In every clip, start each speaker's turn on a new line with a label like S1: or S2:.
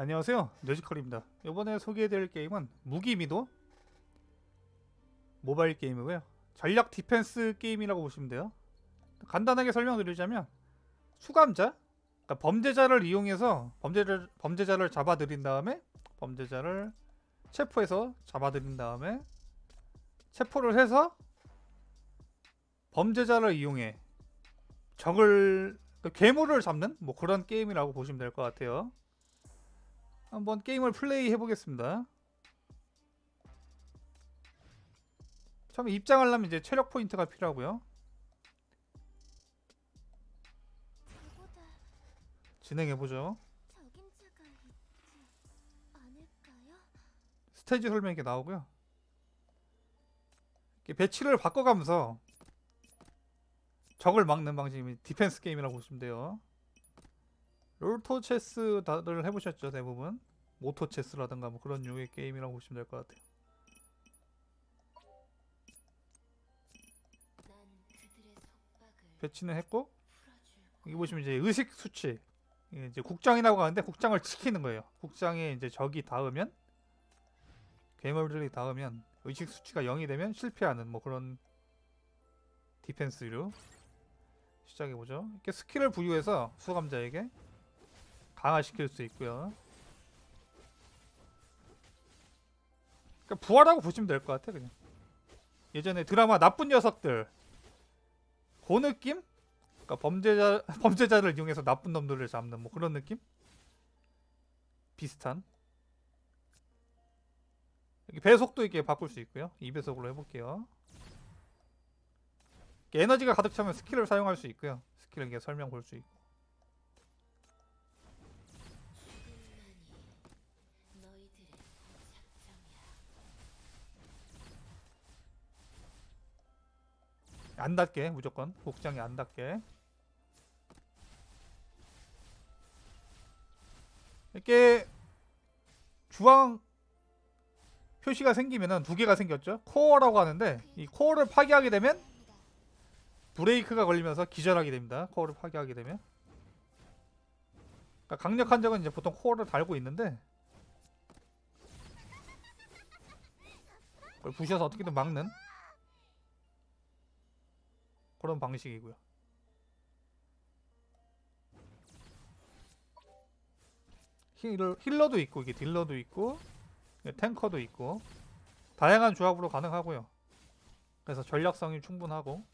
S1: 안녕하세요. 뇌지컬입니다. 이번에 소개해드릴 게임은 무기미도 모바일 게임이고요. 전략 디펜스 게임이라고 보시면 돼요. 간단하게 설명드리자면 수감자 그러니까 범죄자를 이용해서 범죄를, 범죄자를 잡아들인 다음에 범죄자를 체포해서 잡아들인 다음에 체포를 해서 범죄자를 이용해 적을 그 괴물을 잡는 뭐 그런 게임이라고 보시면 될 것 같아요. 한번 게임을 플레이 해보겠습니다. 처음에 입장하려면 이제 체력 포인트가 필요하고요. 진행해보죠. 스테이지 설명이 나오고요. 배치를 바꿔가면서 적을 막는 방식이 디펜스 게임이라고 보시면 돼요. 롤토 체스 다들 해보셨죠 대부분 모토 체스라든가 뭐 그런 류의 게임이라고 보시면 될 것 같아요. 배치는 했고 여기 보시면 이제 의식 수치 이제 국장이라고 하는데 국장을 지키는 거예요. 국장에 이제 적이 닿으면 괴물들이 닿으면 의식 수치가 0이 되면 실패하는 뭐 그런 디펜스류 시작해 보죠. 이렇게 스킬을 부여해서 수감자에게 강화시킬 수 있고요. 그러니까 부활하고 보시면 될 것 같아 그냥. 예전에 드라마 나쁜 녀석들 그 느낌? 그러니까 범죄자 범죄자를 이용해서 나쁜 놈들을 잡는 뭐 그런 느낌? 비슷한. 배속도 이렇게 바꿀 수 있고요. 2배속으로 해볼게요. 에너지가 가득 차면 스킬을 사용할 수 있고요. 스킬을 이렇게 설명 볼 수 있고. 안 닿게 무조건 복장이 안 닿게. 이렇게 주황 표시가 생기면은 두 개가 생겼죠. 코어라고 하는데 이 코어를 파괴하게 되면 브레이크가 걸리면서 기절하게 됩니다. 코어를 파괴하게 되면. 그러니까 강력한 적은 이제 보통 코어를 달고 있는데 그걸 부셔서 어떻게든 막는 그런 방식이고요. 힐, 힐러도 있고 이게 딜러도 있고 예, 탱커도 있고 다양한 조합으로 가능하고요. 그래서 전략성이 충분하고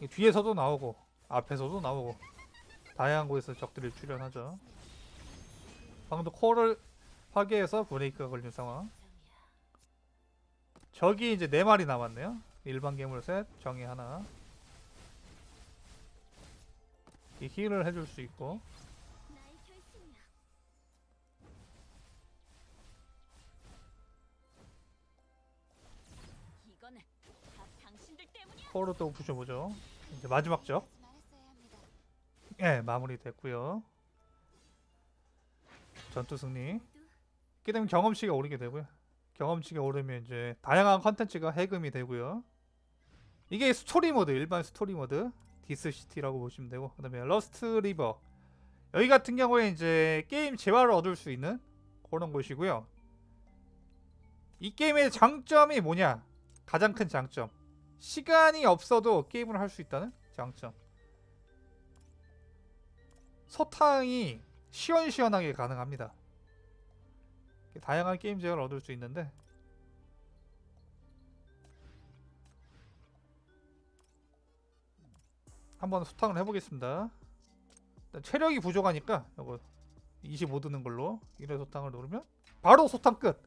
S1: 이 뒤에서도 나오고 앞에서도 나오고 다양한 곳에서 적들이 출현하죠. 방금도 코어를 파괴해서 브레이크가 걸린 상황. 적이 이제 네 마리 남았네요. 일반 괴물 셋, 정의 하나. 이 힐을 해줄 수 있고. 코어로 또 부셔보죠. 이제 마지막 적. 예, 마무리 됐고요. 전투 승리. 이렇게 되면 경험치가 오르게 되고요. 경험치가 오르면 이제 다양한 컨텐츠가 해금이 되고요. 이게 스토리 모드, 일반 스토리 모드 디스시티라고 보시면 되고 그 다음에 러스트 리버 여기 같은 경우에 이제 게임 재화를 얻을 수 있는 그런 곳이고요. 이 게임의 장점이 뭐냐? 가장 큰 장점. 시간이 없어도 게임을 할 수 있다는 장점. 소탕이 시원시원하게 가능합니다. 다양한 게임 제어를 얻을 수 있는데 한번 소탕을 해보겠습니다. 체력이 부족하니까 이거 25 드는 걸로 1회 소탕을 누르면 바로 소탕 끝.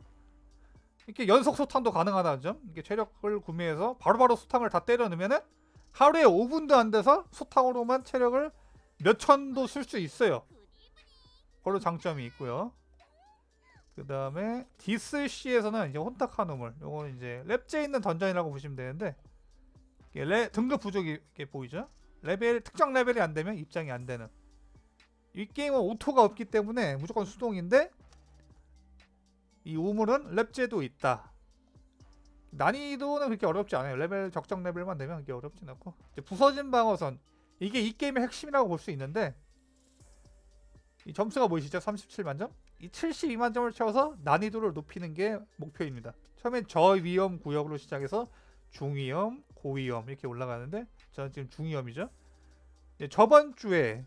S1: 이렇게 연속 소탕도 가능하다는 점. 이게 체력을 구매해서 바로바로 소탕을 다 때려 넣으면은 하루에 5분도 안 돼서 소탕으로만 체력을 몇 천도 쓸 수 있어요. 그런 장점이 있고요. 그 다음에 디스C에서는 이제 혼탁한 우물, 요거는 이제 랩제 있는 던전이라고 보시면 되는데 레, 등급 부족이 보이죠? 레벨 특정 레벨이 안 되면 입장이 안 되는. 이 게임은 오토가 없기 때문에 무조건 수동인데 이 우물은 랩제도 있다. 난이도는 그렇게 어렵지 않아요. 레벨 적정 레벨만 되면 그렇게 어렵진 않고 부서진 방어선 이게 이 게임의 핵심이라고 볼 수 있는데 이 점수가 보이시죠? 37만 점. 이 72만 점을 채워서 난이도를 높이는 게 목표입니다. 처음엔 저위험 구역으로 시작해서 중위험, 고위험 이렇게 올라가는데 저는 지금 중위험이죠. 이제 저번 주에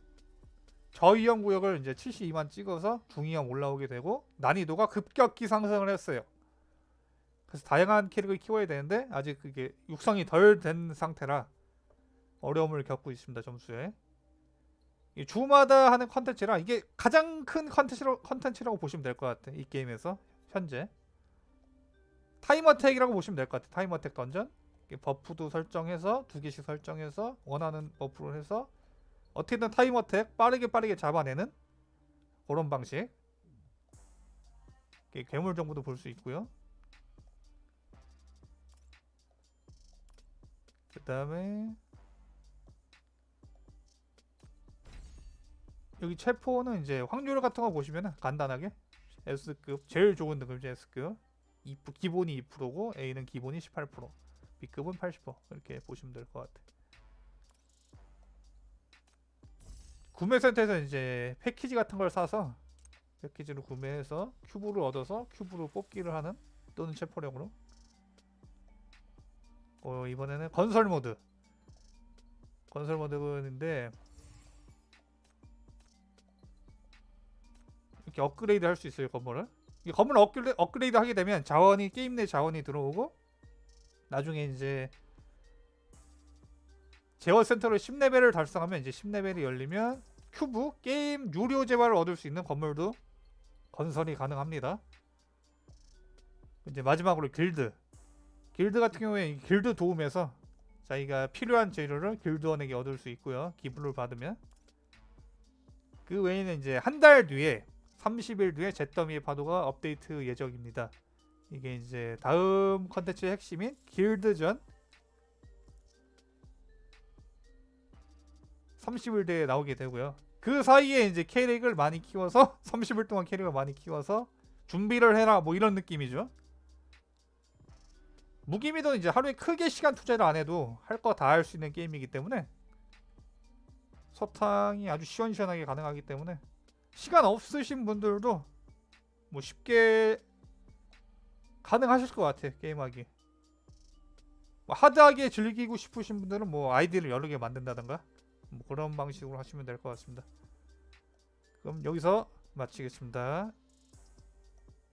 S1: 저위험 구역을 이제 72만 찍어서 중위험 올라오게 되고 난이도가 급격히 상승을 했어요. 그래서 다양한 캐릭을 키워야 되는데 아직 그게 육성이 덜 된 상태라 어려움을 겪고 있습니다 점수에. 이 주마다 하는 컨텐츠라 이게 가장 큰 컨텐츠로, 컨텐츠라고 보시면 될 것 같아 이 게임에서 현재 타임 어택이라고 보시면 될 것 같아 타임 어택 던전 이게 버프도 설정해서 두 개씩 설정해서 원하는 버프를 해서 어떻게든 타임 어택 빠르게 빠르게 잡아내는 그런 방식. 괴물 정보도 볼 수 있고요. 그 다음에 여기 체포는 이제 확률 같은 거 보시면 간단하게 S급 제일 좋은 등급이 S급. 2%, 기본이 2%고 A는 기본이 18% B급은 80% 이렇게 보시면 될 것 같아. 구매센터에서 이제 패키지 같은 걸 사서 패키지로 구매해서 큐브를 얻어서 큐브로 뽑기를 하는 또는 체포력으로. 어, 이번에는 건설 모드. 건설 모드인데 이렇게 업그레이드 할 수 있어요 건물을. 이 건물 업그레이드 하게 되면 자원이 게임 내 자원이 들어오고 나중에 이제 제어 센터를 10레벨을 달성하면 이제 10레벨이 열리면 큐브 게임 유료 재화를 얻을 수 있는 건물도 건설이 가능합니다. 이제 마지막으로 길드. 길드 같은 경우에 이 길드 도움에서 자기가 필요한 재료를 길드원에게 얻을 수 있고요. 기부를 받으면 그 외에는 이제 한 달 뒤에 30일 뒤에 잿더미의 파도가 업데이트 예정입니다. 이게 이제 다음 컨텐츠의 핵심인 길드전 30일 뒤에 나오게 되고요. 그 사이에 이제 캐릭을 많이 키워서 30일 동안 캐릭을 많이 키워서 준비를 해라 뭐 이런 느낌이죠. 무기미도 이제 하루에 크게 시간 투자를 안 해도 할 거 다 할 수 있는 게임이기 때문에 서탕이 아주 시원시원하게 가능하기 때문에 시간 없으신 분들도 뭐 쉽게 가능하실 것 같아 게임하기. 뭐 하드하게 즐기고 싶으신 분들은 뭐 아이디를 여러 개 만든다던가 뭐 그런 방식으로 하시면 될 것 같습니다. 그럼 여기서 마치겠습니다.